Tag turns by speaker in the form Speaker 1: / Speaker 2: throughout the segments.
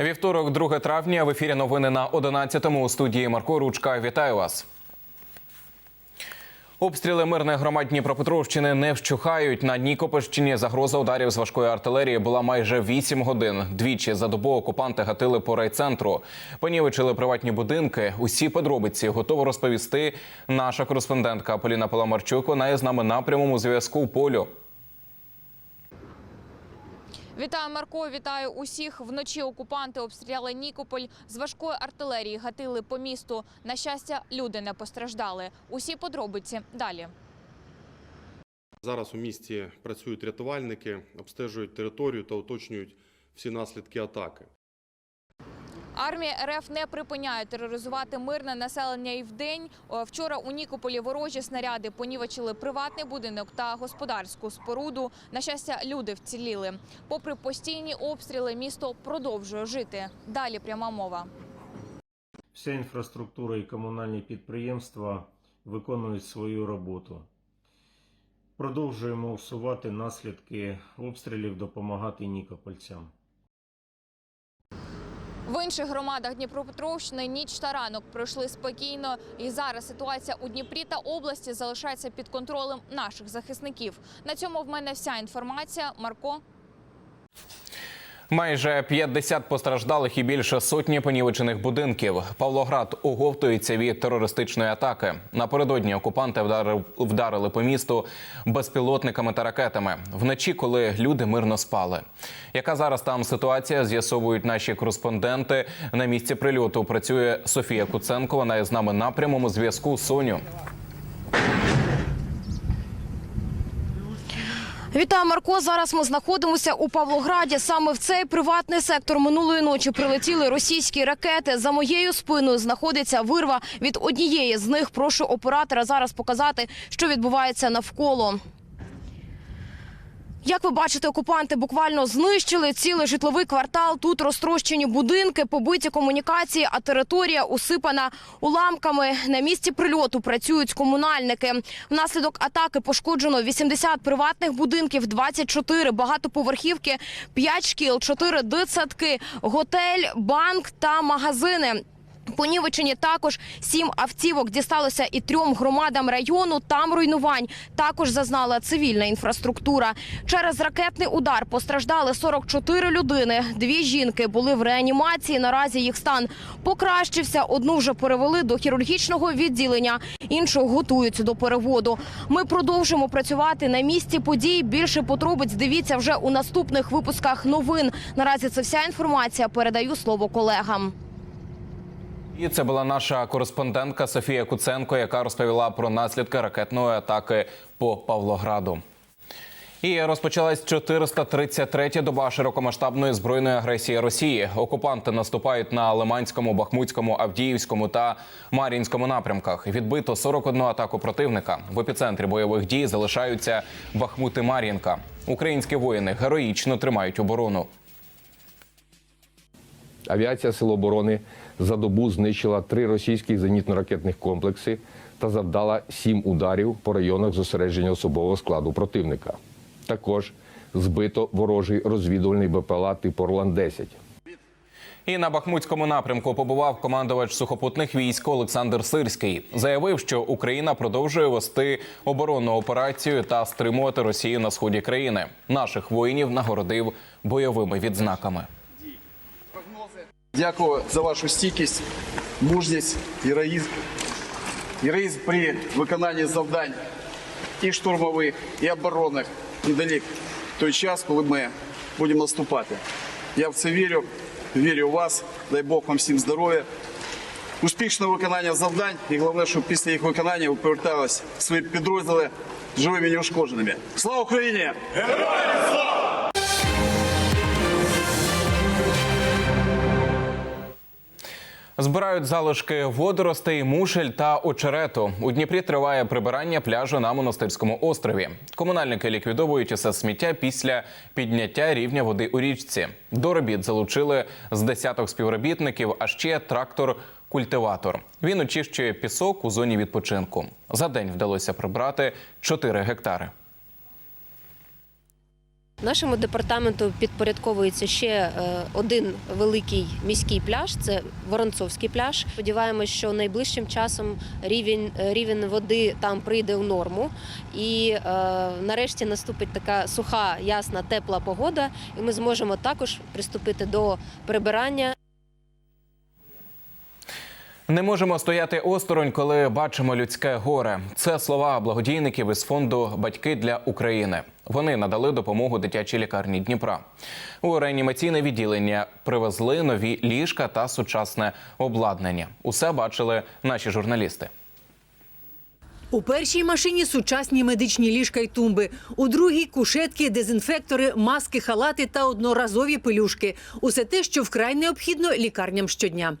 Speaker 1: Вівторок, 2 травня. В ефірі новини на 11-му у студії Марко Ручка. Вітаю вас. Обстріли мирних громад Дніпропетровщини не вщухають. На Нікопольщині загроза ударів з важкої артилерії була майже 8 годин. Двічі за добу окупанти гатили по райцентру. Понівечили приватні будинки. Усі подробиці готова розповісти наша кореспондентка Поліна Паламарчук. Вона є з нами на прямому зв'язку. Полю.
Speaker 2: Вітаю, Марко. Вітаю усіх. Вночі окупанти обстріляли Нікополь з важкої артилерії. Гатили по місту. На щастя, люди не постраждали. Усі подробиці далі.
Speaker 3: Зараз у місті працюють рятувальники, обстежують територію та уточнюють всі наслідки атаки.
Speaker 2: Армія РФ не припиняє тероризувати мирне населення і вдень. Вчора у Нікополі ворожі снаряди понівечили приватний будинок та господарську споруду. На щастя, люди вціліли. Попри постійні обстріли, місто продовжує жити. Далі пряма мова.
Speaker 4: Вся інфраструктура і комунальні підприємства виконують свою роботу. Продовжуємо усувати наслідки обстрілів, допомагати нікопольцям.
Speaker 2: В інших громадах Дніпропетровщини ніч та ранок пройшли спокійно. І зараз ситуація у Дніпрі та області залишається під контролем наших захисників. На цьому в мене вся інформація. Марко.
Speaker 1: Майже 50 постраждалих і більше сотні понівечених будинків. Павлоград оговтується від терористичної атаки. Напередодні окупанти вдарили, по місту безпілотниками та ракетами вночі, коли люди мирно спали. Яка зараз там ситуація? З'ясовують наші кореспонденти. На місці прильоту працює Софія Куценко. Вона з нами на прямому зв'язку. Соню.
Speaker 5: Вітаю, Марко. Зараз ми знаходимося у Павлограді. Саме в цей приватний сектор минулої ночі прилетіли російські ракети. За моєю спиною знаходиться вирва від однієї з них. Прошу оператора зараз показати, що відбувається навколо. Як ви бачите, окупанти буквально знищили цілий житловий квартал. Тут розтрощені будинки, побиті комунікації, а територія усипана уламками. На місці прильоту працюють комунальники. Внаслідок атаки пошкоджено 80 приватних будинків, 24 багатоповерхівки, 5 шкіл, 4 дитсадки, готель, банк та магазини. Понівечені також сім автівок дісталося і трьом громадам району. Там руйнувань також зазнала цивільна інфраструктура. Через ракетний удар постраждали 44 людини. Дві жінки були в реанімації. Наразі їх стан покращився. Одну вже перевели до хірургічного відділення, іншу готують до переводу. Ми продовжимо працювати на місці подій. Більше подробиць дивіться вже у наступних випусках новин. Наразі це вся інформація. Передаю слово колегам.
Speaker 1: І це була наша кореспондентка Софія Куценко, яка розповіла про наслідки ракетної атаки по Павлограду. І розпочалась 433-я доба широкомасштабної збройної агресії Росії. Окупанти наступають на Лиманському, Бахмутському, Авдіївському та Мар'їнському напрямках. Відбито 41 атаку противника. В епіцентрі бойових дій залишаються Бахмут і Мар'їнка. Українські воїни героїчно тримають оборону.
Speaker 6: Авіація Сил оборони за добу знищила три російські зенітно-ракетних комплекси та завдала сім ударів по районах зосередження особового складу противника. Також збито ворожий розвідувальний БПЛА типу Орлан-10.
Speaker 1: І на Бахмутському напрямку побував командувач сухопутних військ Олександр Сирський. Заявив, що Україна продовжує вести оборонну операцію та стримувати Росію на сході країни. Наших воїнів нагородив бойовими відзнаками.
Speaker 7: Дякую за вашу стійкість, мужність, героїзм. Героїзм при виконанні завдань і штурмових, і оборонних недалік той час, коли ми будемо наступати. Я в це вірю, вірю в вас. Дай Бог вам всім здоров'я, успішного виконання завдань і головне, щоб після їх виконання ви поверталися в свої підрозділи живими і неушкодженими. Слава Україні!
Speaker 1: Збирають залишки водоростей, мушель та очерету. У Дніпрі триває прибирання пляжу на монастирському острові. Комунальники ліквідовують усе сміття після підняття рівня води у річці. До робіт залучили з десяток співробітників, а ще трактор-культиватор. Він очищує пісок у зоні відпочинку. За день вдалося прибрати 4 гектари.
Speaker 8: Нашому департаменту підпорядковується ще е, один великий міський пляж. Це Воронцовський пляж. Сподіваємось, що найближчим часом рівень е, рівень води там прийде у норму, і е, нарешті наступить така суха, ясна, тепла погода, і ми зможемо також приступити до прибирання.
Speaker 1: Не можемо стояти осторонь, коли бачимо людське горе. Це слова благодійників із фонду Батьки для України. Вони надали допомогу дитячій лікарні Дніпра. У реанімаційне відділення привезли нові ліжка та сучасне обладнання. Усе бачили наші журналісти.
Speaker 9: У першій машині сучасні медичні ліжка й тумби. У другій кушетки, дезінфектори, маски, халати та одноразові пелюшки. Усе те, що вкрай необхідно лікарням щодня.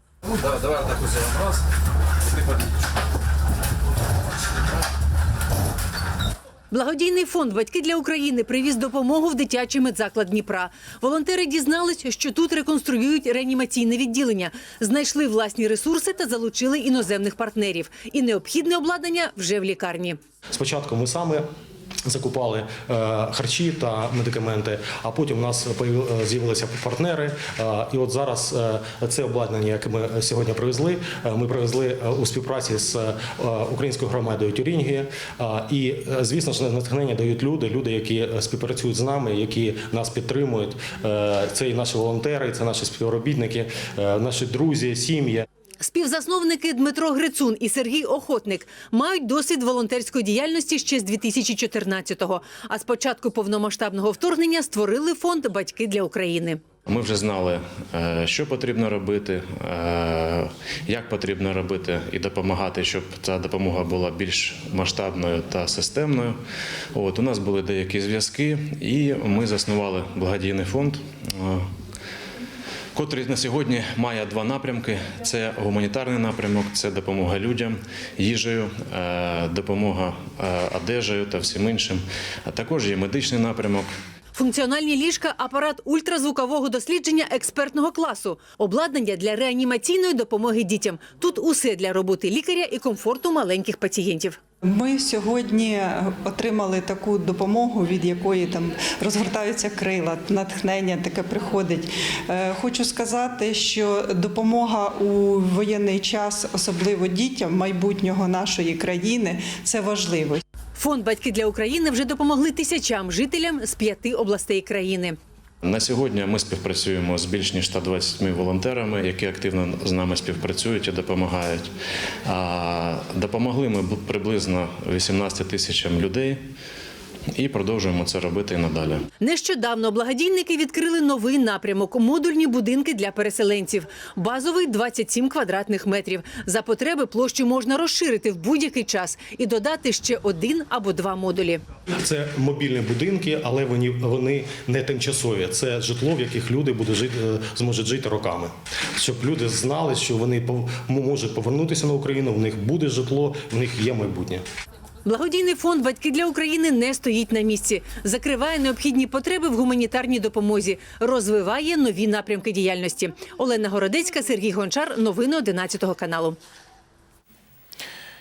Speaker 9: Благодійний фонд Батьки для України привіз допомогу в дитячий медзаклад Дніпра. Волонтери дізнались, що тут реконструюють реанімаційне відділення, знайшли власні ресурси та залучили іноземних партнерів. І необхідне обладнання вже в лікарні.
Speaker 10: Спочатку ми саме закупали е, харчі та медикаменти, а потім у нас е, з'явилися партнери. Е, і от зараз це обладнання, яке ми сьогодні привезли, ми привезли у співпраці з українською громадою Тюрінгі. І, звісно ж, натхнення дають люди, люди, які співпрацюють з нами, які нас підтримують. Це і наші волонтери, це наші співробітники, наші друзі, сім'ї.
Speaker 9: Співзасновники Дмитро Грицун і Сергій Охотник мають досвід волонтерської діяльності ще з 2014-го. А з початку повномасштабного вторгнення створили фонд Батьки для України.
Speaker 11: Ми вже знали, е, що потрібно робити, е, як потрібно робити і допомагати, щоб ця допомога була більш масштабною та системною. От у нас були деякі зв'язки, і ми заснували благодійний фонд. Котрий на сьогодні має два напрямки: це гуманітарний напрямок, це допомога людям, їжею, е, допомога е, одежею та всім іншим. А також є медичний напрямок,
Speaker 9: Функціональні ліжка, апарат ультразвукового дослідження експертного класу, обладнання для реанімаційної допомоги дітям. Тут усе для роботи лікаря і комфорту маленьких пацієнтів.
Speaker 12: Ми сьогодні отримали таку допомогу, від якої там розгортаються крила, натхнення таке приходить. Е, Хочу сказати, що допомога у воєнний час, особливо дітям майбутнього нашої країни, це важливо.
Speaker 9: Фонд Батьки для України вже допомогли тисячам жителям з п'яти областей країни.
Speaker 11: На сьогодні ми співпрацюємо з більш ніж 120 волонтерами, які активно з нами співпрацюють і допомагають. Допомогли ми приблизно 18 тисячам людей і продовжуємо це робити і надалі.
Speaker 9: Нещодавно благодійники відкрили новий напрямок модульні будинки для переселенців. Базовий 27 квадратних метрів. За потреби площу можна розширити в будь-який час і додати ще один або два модулі.
Speaker 10: Це мобільні будинки, але вони, вони не тимчасові. Це житло, в яких люди будуть жити, е, зможуть жити роками. Щоб люди знали, що вони можуть повернутися на Україну, в них буде житло, в них є майбутнє.
Speaker 9: Благодійний фонд Батьки для України не стоїть на місці, закриває необхідні потреби в гуманітарній допомозі, розвиває нові напрямки діяльності. Олена Городецька, Сергій Гончар. Новини 11 каналу.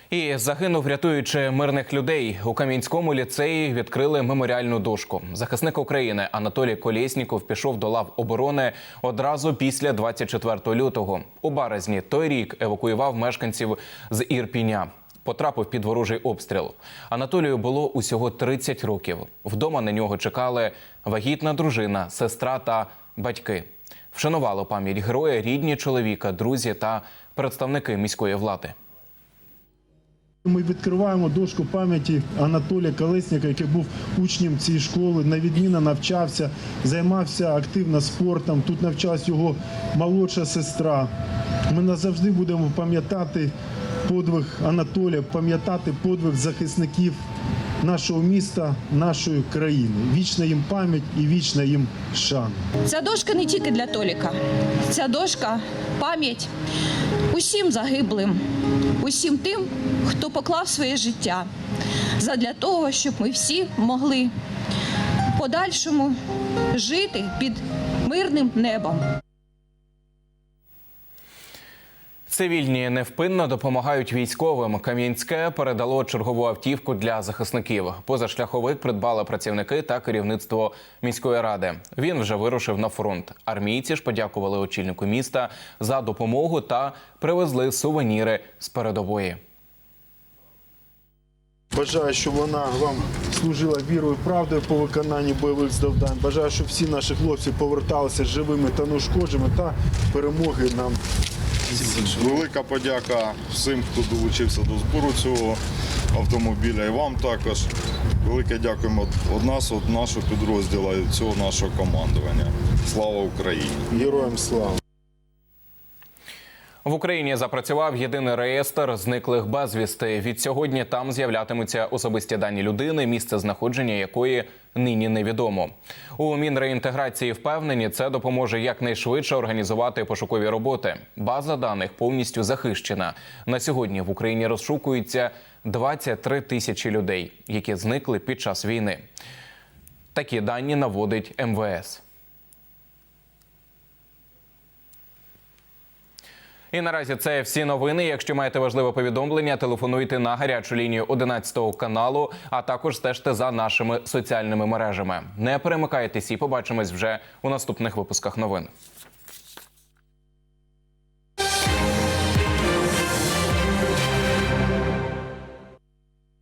Speaker 1: І загинув, рятуючи мирних людей. У Кам'янському ліцеї відкрили меморіальну дошку. Захисник України Анатолій Колєсніков пішов до лав оборони одразу після 24 лютого. У березні той рік евакуював мешканців з Ірпіня. Потрапив під ворожий обстріл. Анатолію було усього 30 років. Вдома на нього чекали вагітна дружина, сестра та батьки. Вшанували пам'ять героя, рідні чоловіка, друзі та представники міської влади.
Speaker 13: Ми відкриваємо дошку пам'яті Анатолія Колесника, який був учнем цієї школи, на відмінно навчався, займався активно спортом. Тут навчалась його молодша сестра. Ми назавжди будемо пам'ятати подвиг Анатолія, пам'ятати подвиг захисників нашого міста, нашої країни. Вічна їм пам'ять і вічна їм шана.
Speaker 14: Ця дошка не тільки для Толіка. Ця дошка пам'ять усім загиблим, усім тим, хто поклав своє життя задля того, щоб ми всі могли подальшому жити під мирним небом.
Speaker 1: Цивільні невпинно допомагають військовим. Кам'янське передало чергову автівку для захисників. Позашляховик придбали працівники та керівництво міської ради. Він вже вирушив на фронт. Армійці ж подякували очільнику міста за допомогу та привезли сувеніри з передової.
Speaker 13: Бажаю, щоб вона вам служила вірою і правдою по виконанні бойових завдань. Бажаю, щоб всі наші хлопці поверталися живими та неушкодженими та перемоги нам.
Speaker 15: Велика подяка всім, хто долучився до збору цього автомобіля. І вам також велике дякуємо від нас, від нашого підрозділу і цього нашого командування. Слава Україні!
Speaker 13: Героям слава!
Speaker 1: В Україні запрацював єдиний реєстр зниклих безвісти. Від сьогодні там з'являтимуться особисті дані людини, місце знаходження якої нині невідомо. У Мінреінтеграції впевнені, це допоможе якнайшвидше організувати пошукові роботи. База даних повністю захищена. На сьогодні в Україні розшукується 23 тисячі людей, які зникли під час війни. Такі дані наводить МВС. І наразі це всі новини. Якщо маєте важливе повідомлення, телефонуйте на гарячу лінію 11 каналу, а також стежте за нашими соціальними мережами. Не перемикайтесь і побачимось вже у наступних випусках новин.